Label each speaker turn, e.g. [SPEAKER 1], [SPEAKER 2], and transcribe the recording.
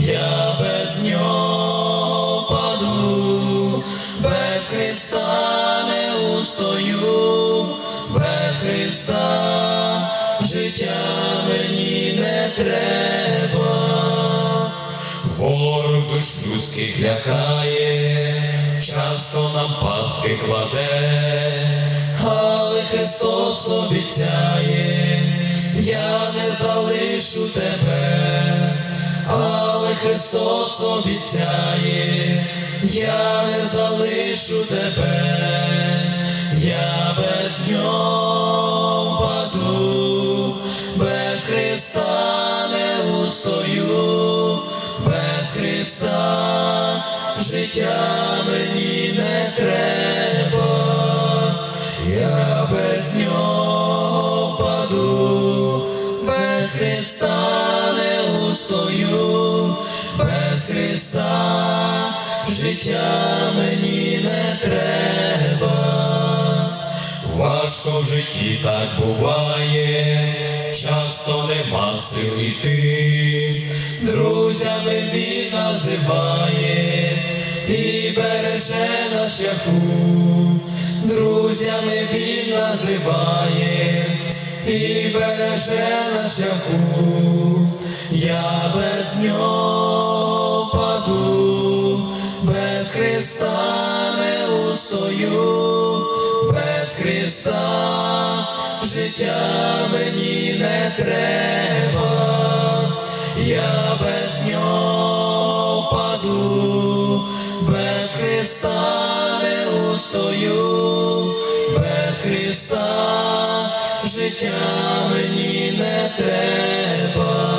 [SPEAKER 1] я без нього впаду, без Христа не устою, без Христа життя мені не треба. Ворог душ людських лякає, часто нам пастки кладе, але Христос обіцяє, я не залишу тебе, Христос обіцяє, я не залишу тебе, я без нього впаду, без Христа не устою, без Христа життя мені не треба, я без нього впаду, без Христа не устою, життя мені не треба. Важко в житті так буває, часто нема сил іти, друзями він називає і береже на шляху, друзями він називає і береже на шляху, я без нього без Христа не устою, без Христа життя мені не треба, я без нього впаду, без Христа не устою, без Христа життя мені не треба.